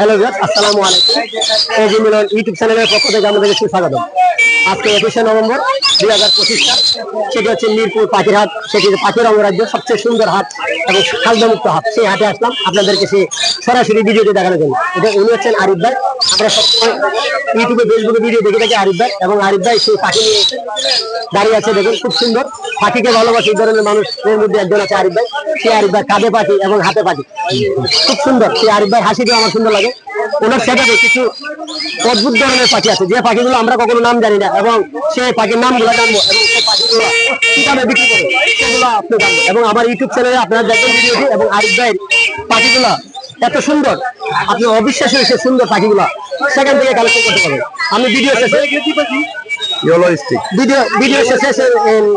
Hello viewers আসসালামু আলাইকুম। YouTube চ্যানেলের পক্ষ থেকে আমাদেরকে সুস্বাগত আজকে একুশে নভেম্বর দুই হাজার পঁচিশ সেটি হচ্ছে মিরপুর পাখির হাট। সেটি পাখির অঙ্গরাজ্য সবচেয়ে সুন্দর হাট এবং খালদামুক্ত হাট। সেই হাটে আসলাম। আপনাদেরকে সেই সরাসরি ভিডিওটি দেখানোর জন্য। এটা উনি হচ্ছেন আরিফ ভাই। আমরা সবসময় ইউটিউবে, ফেসবুকে ভিডিও দেখে থাকি আরিফ ভাই এবং আরিফ ভাই সেই পাখি নিয়ে দাঁড়িয়ে আছে। দেখুন, খুব সুন্দর। পাখিকে ভালোবাসে এই ধরনের মানুষের মধ্যে একজন আছে আরিফ ভাই। সেই আরিফ ভাই কাঁধে পাখি এবং হাতে পাখি। খুব সুন্দর। সেই আরিফ ভাই হাসিটাও আমার সুন্দর লাগে। ওনার সেটাতে কিছু অদ্ভুত ধরনের পাখি আছে। যে পাখিগুলো আমরা কখনো নাম জানি না এবং সেই পাখির নামগুলো জানব এবং সেই পাখিগুলো কীভাবে বিক্রি করে সেগুলো আপনি জানব এবং আমার ইউটিউব চ্যানেলে আপনারা দেখবেন ভিডিওটি এবং আরিফ ভাইয়ের পাখিগুলো এত সুন্দর। আপনি অবিশ্বাসী সে সুন্দর পাখিগুলো সেখান থেকে কালেকশন করতে পারবেন। আমি ভিডিও শেষে ভিডিও ভিডিও শেষে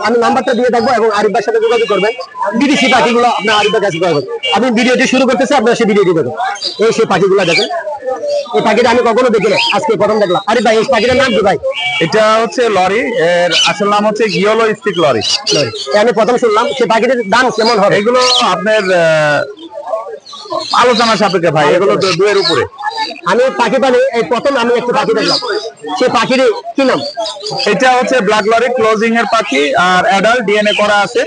আমি নাম্বারটা দিয়ে থাকব এবং আরিফ ভাইয়ের সাথে যোগাযোগ করবেন। বিদেশি পাখিগুলো আপনার আরিফ ভাইয়ের কাছে পাবেন। আমি ভিডিওটি শুরু করতেছে আপনার সেই ভিডিওটি দেখুন। এই সেই পাখিগুলো দেখেন। এই পাখিটা আমি কখনো দেখি না আজকে প্রথম দেখলাম। আরিফ ভাই এই পাখিটার নাম কি ভাই? এটা হচ্ছে লরি। এর আসল নাম হচ্ছে স্টিক লরি। আমি প্রথম শুনলাম সেই পাখিটার দাম কেমন হবে? এগুলো আপনার আলোচনা সাপেক্ষে ভাই এগুলো দুয়ের উপরে। আমি পাখি পানি এই প্রথম আমি একটু পাখি দেখলাম। সেই পাখির কি নাম? এটা হচ্ছে ব্ল্যাক লরি ক্লোজিং এর পাখি আর অ্যাডাল্ট ডিএনএ করা আছে।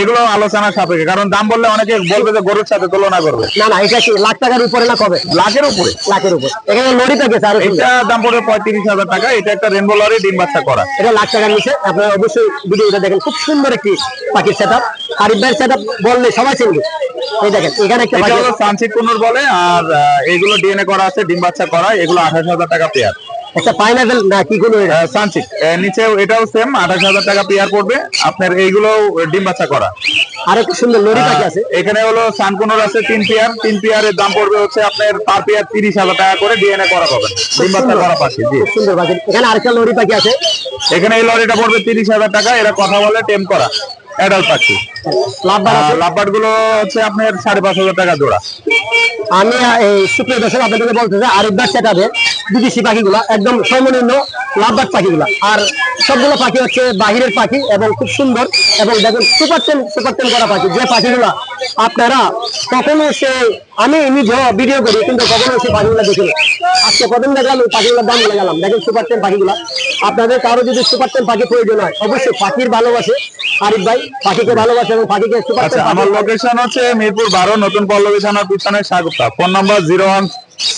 এগুলো আলোচনা সাপেক্ষে কারণ দাম বললে অনেকে বলবে যে গরুর সাথে তুলনা করবে। না না এটা কি লাখ টাকার উপরে না কবে? লাখের উপরে। লাখের উপর। এখানে লরি প্যাকেজ আর এটা দাম পড়বে পঁয়ত্রিশ হাজার টাকা এটা একটা রেনবো লরি ডিম বাচ্চা করা। এটা লাখ টাকার নিচে আপনারা অবশ্যই ভিডিওটা দেখেন খুব সুন্দর একটি পাখির সেট আপ আরিফ ভাইয়ের সেট আপ বললে সবাই চিনবে। এই দেখেন এখানে একটা এটা হলো সানসিট কুনুর বলে আর এগুলো ডিএনএ করা আছে ডিম বাচ্চা করা এগুলো আঠাশ হাজার টাকা পেয়ার একটা পাইনাপেল না কি কোনো এটা? নিচে এটাও সেম আঠাশ হাজার টাকা পেয়ার পড়বে। আপনার এইগুলো ডিম বাচ্চা করা। আর একটা সুন্দর লরি পাখি আছে। এখানে হলো সানকুনোর আছে তিন পেয়ার তিন পেয়ারের দাম পড়বে হচ্ছে আপনার পার পেয়ার তিরিশ হাজার টাকা করে ডিএনএ করা পাবেন। ডিম বাচ্চা করা পাখি জি। সুন্দর পাখি। এখানে আরেকটা লরি পাখি আছে। এখানে এই লরিটা পড়বে তিরিশ হাজার টাকা। এরা কথা বলে টেম করা। অ্যাডাল্ট পাখি। লাভবার লাভবার্ডগুলো হচ্ছে আপনার সাড়ে পাঁচ হাজার টাকা জোড়া। আমি এই সুপ্রিয় দর্শক আপনাদেরকে বলতে চাই আরেকবার ভাইয়ের সেট বিদেশি পাখিগুলা একদম সমন্বিত লাভবার পাখিগুলা। আর সবগুলো পাখি হচ্ছে বাহিরের পাখি এবং খুব সুন্দর এবং দেখুন সুপার টেন সুপার টেন করা পাখি। যে পাখিগুলা আপনারা কখনো সে আমি নিজে ভিডিও করি কিন্তু কখনো সে পাখিগুলা দেখিনি আজকে প্রথম দেখলাম ওই পাখিগুলোর দাম বলে গেলাম। দেখেন সুপার টেন পাখিগুলা। আপনাদের কারও যদি সুপার টেন পাখি প্রয়োজন হয় অবশ্যই পাখির ভালোবাসে। আরিফ ভাই পাখিকে ভালোবাসে এবং পাখিকে সুপার আচ্ছা টেন আমার লোকেশন হচ্ছে মিরপুর বারো নতুন পল্লবী থানার পিছনে Swagata phone number zero one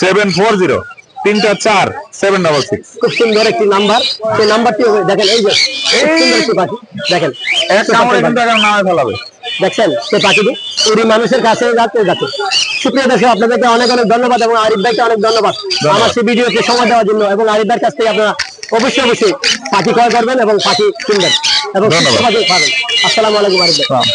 seven four zero তিনটা চার সেভেন ডাবল সিক্স খুব সুন্দর একটি নাম্বার সেই নাম্বারটি দেখেন এই যে সুন্দর একটি পাখি। দেখেন এক কামড়ে কিন্তু এখন নামে ফেলাবে দেখছেন সেই পাখিটি পুরী মানুষের কাছে যাচ্ছে সুপ্রিয় দর্শক আপনাদেরকে অনেক অনেক ধন্যবাদ এবং আরিফ ভাইকে অনেক ধন্যবাদ। আমার সেই ভিডিওকে সময় দেওয়ার জন্য এবং আরিফ ভাইয়ের কাছ থেকে আপনারা অবশ্যই অবশ্যই পাখি ক্রয় করবেন এবং পাখি কিনবেন। এবং সুস্থ ধন্যবাদ। পাখি পাবেন আসসালামু আলাইকুম আরিফ ভাই।